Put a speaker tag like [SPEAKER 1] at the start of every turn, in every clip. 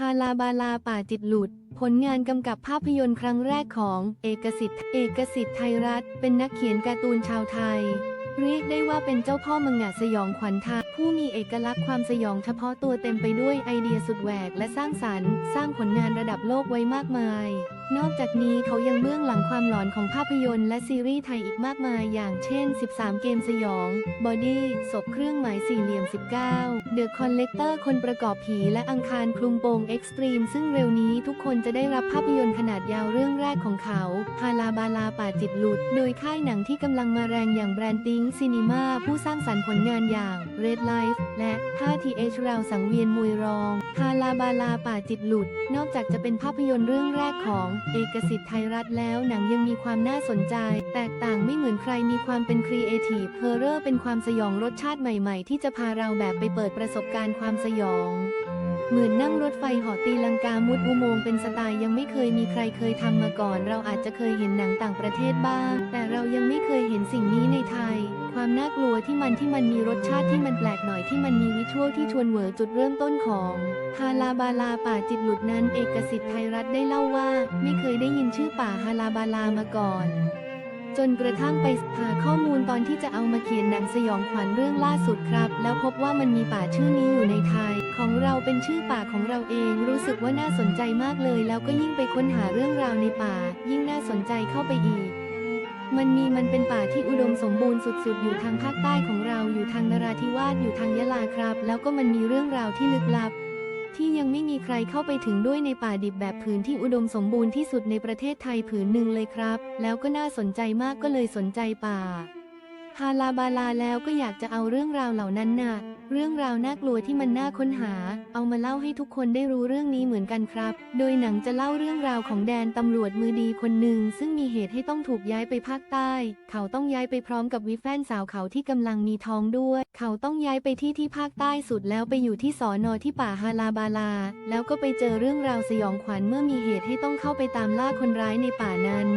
[SPEAKER 1] ฮาลาบาลาป่าจิตหลุด ผลงานกำกับภาพยนตร์ครั้งแรกของ เอกสิทธิ์ เอกสิทธิ์ไทยรัฐ เป็นนักเขียนการ์ตูนชาวไทย เรียกได้ว่าเป็นเจ้าพ่อมังงะสยองขวัญทยผู้มีเอกลักษณ์ความสยองเฉพาะตัวเต็มไปด้วยไอเดียสุดแหวกและสร้างสรรค์ สร้างผลงานระดับโลกไว้มากมาย นอกจากนี้เขายังเบื้องหลังความหลอนของภาพยนตร์และซีรีส์ไทยอีกมากมาย อย่างเช่น 13 เกมสยองบอดี้ศพเครื่องหมายสี่เหลี่ยม 19 The Collector คนประกอบผีและอังคารคลุมโปงเอ็กซ์ตรีมซึ่งเร็วนี้ทุกคนจะได้รับภาพยนตร์ขนาดยาวเรื่อง กของเขาฮาลาบาลาป่าจิตหลุด โดยค่ายหนังที่กำลังมาแรงอย่างแบรนด์ติ้งซีนีมาผู้สร้างสรรค์ผลงานอย่าง Red Life และ 5TH ราวสังเวียนมวยรองฮาลาบาลาป่าจิตหลุด นอกจากจะเป็นภาพยนตร์เรื่องแรกของ เอกสิทธิ์ไทยรัฐแล้วหนังยังมีความน่าสนใจ แตกต่างไม่เหมือนใครมีความเป็นครีเอทีฟเฮอร์เรอร์เป็นความสยองรสชาติใหม่ ๆ ที่จะพาเราแบบไปเปิดประสบการณ์ความสยอง เหมือนนั่งรถไฟหาะตีลังกามุดอุโมงค์เป็นสไตล์ยังไม่เคยมีใครเคยทำมาก่อน เราอาจจะเคยเห็นหนังต่างประเทศบ้าง แต่เรายังไม่เคยเห็นสิ่งนี้ในไทย ความน่ากลัวที่มันที่มันมีรสชาติที่มันแปลกหน่อยที่มันมีวิชวลที่ชวนเหวอจุดเริ่มต้นของฮาลาบาลาป่าจิตหลุดนั้นเอกสิทธิ์ไทยรัฐได้เล่าว่า ไม่เคยได้ยินชื่อป่าฮาลาบาลามาก่อน จนกระทั่งไปหาข้อมูลตอนที่จะเอามาเขียนหนังสยองขวัญเรื่องล่าสุดครับ แล้วพบว่ามันมีป่าชื่อนี้อยู่ในไทย ของเราเป็นชื่อป่าของเราเอง รู้สึกว่าน่าสนใจมากเลย แล้วก็ยิ่งไปค้นหาเรื่องราวในป่า ยิ่งน่าสนใจเข้าไปอีกมันมีมันเป็นป่าที่อุดมสมบูรณ์สุดๆ อยู่ทางภาคใต้ของเราอยู่ทางนราธิวาสอยู่ทางยะลาครับ แล้วก็มันมีเรื่องราวที่ลึกลับ ที่ยังไม่มีใครเข้าไปถึงด้วยในป่าดิบแบบผืนที่อุดมสมบูรณ์ที่สุดในประเทศไทยผืนหนึ่งเลยครับ แล้วก็น่าสนใจมากก็เลยสนใจป่าฮาลาบาลาแล้วก็อยากจะเอาเรื่องราวเหล่านั้นน่ะ เรื่องราวน่ากลัวที่มันน่าค้นหา เอามาเล่าให้ทุกคนได้รู้เรื่องนี้เหมือนกันครับ โดยหนังจะเล่าเรื่องราวของแดนตำรวจมือดีคนหนึ่ง ซึ่งมีเหตุให้ต้องถูกย้ายไปภาคใต้ เขาต้องย้ายไปพร้อมกับวิแฟนสาวเขาที่กำลังมีท้องด้วย เขาต้องย้ายไปที่ที่ภาคใต้สุดแล้วไปอยู่ที่สอนอที่ป่าฮาลาบาลา แล้วก็ไปเจอเรื่องราวสยองขวัญเมื่อมีเหตุให้ต้องเข้าไปตามล่าคนร้ายในป่านั้น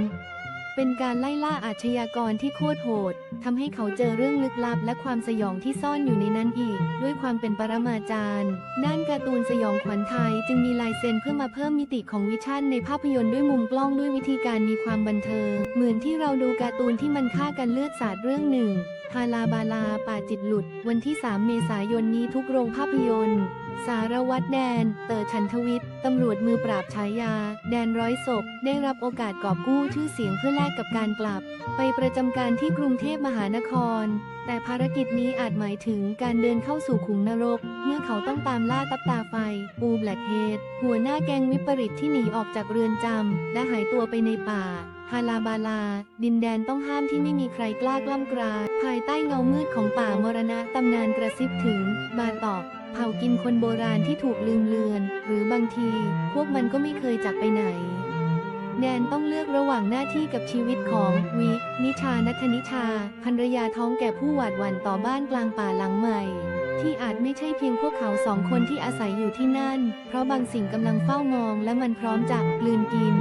[SPEAKER 1] เป็นการไล่ล่าอาชญากรที่โคตรโหด ทำให้เขาเจอเรื่องลึกลับและความสยองที่ซ่อนอยู่ในนั้นอีก ด้วยความเป็นปรมาจารย์ ด้านการ์ตูนสยองขวัญไทยจึงมีลายเซ็นเพื่อมาเพิ่มมิติของวิชั่นในภาพยนตร์ด้วยมุมกล้องด้วยวิธีการมีความบันเทิง เหมือนที่เราดูการ์ตูนที่มันฆ่ากันเลือดสาดเรื่องหนึ่งฮาลาบาลาป่าจิตหลุด วันที่ 3 เมษายนนี้ทุกโรงภาพยนตร์ สารวัตรแดน เต๋อชันทวิทย์ตำรวจมือปราบฉายา แดนร้อยศพ ได้รับโอกาสกอบกู้ชื่อเสียงเพื่อแลกกับการกลับ ไปประจำการที่กรุงเทพมหานคร แต่ภารกิจนี้อาจหมายถึงการเดินเข้าสู่ขุมนรก เมื่อเขาต้องตามล่าตับตาไฟ ปูแบล็กเฮดหัวหน้าแกงวิปริตที่หนีออกจากเรือนจำและหายตัวไปในป่า ฮาลาบาลา ดินแดนต้องห้ามที่ไม่มีใครกล้ากล้ำกราภายใต้เงามืดของป่ามรณะตำนานกระซิบถึง บาตอกเผากินคนโบราณที่ถูกลืมเลือน หรือบางที พวกมันก็ไม่เคยจากไปไหน แดนต้องเลือกระหว่างหน้าที่กับชีวิตของ วิ นิชานัทนิชาภรรยาท้องแก่ผู้หวาดหวั่นต่อบ้านกลางป่าหลังใหม่ ที่อาจไม่ใช่เพียงพวกเขาสองคนที่อาศัยอยู่ที่นั่น เพราะบางสิ่งกำลังเฝ้ามองและมันพร้อมจะกลืนกิน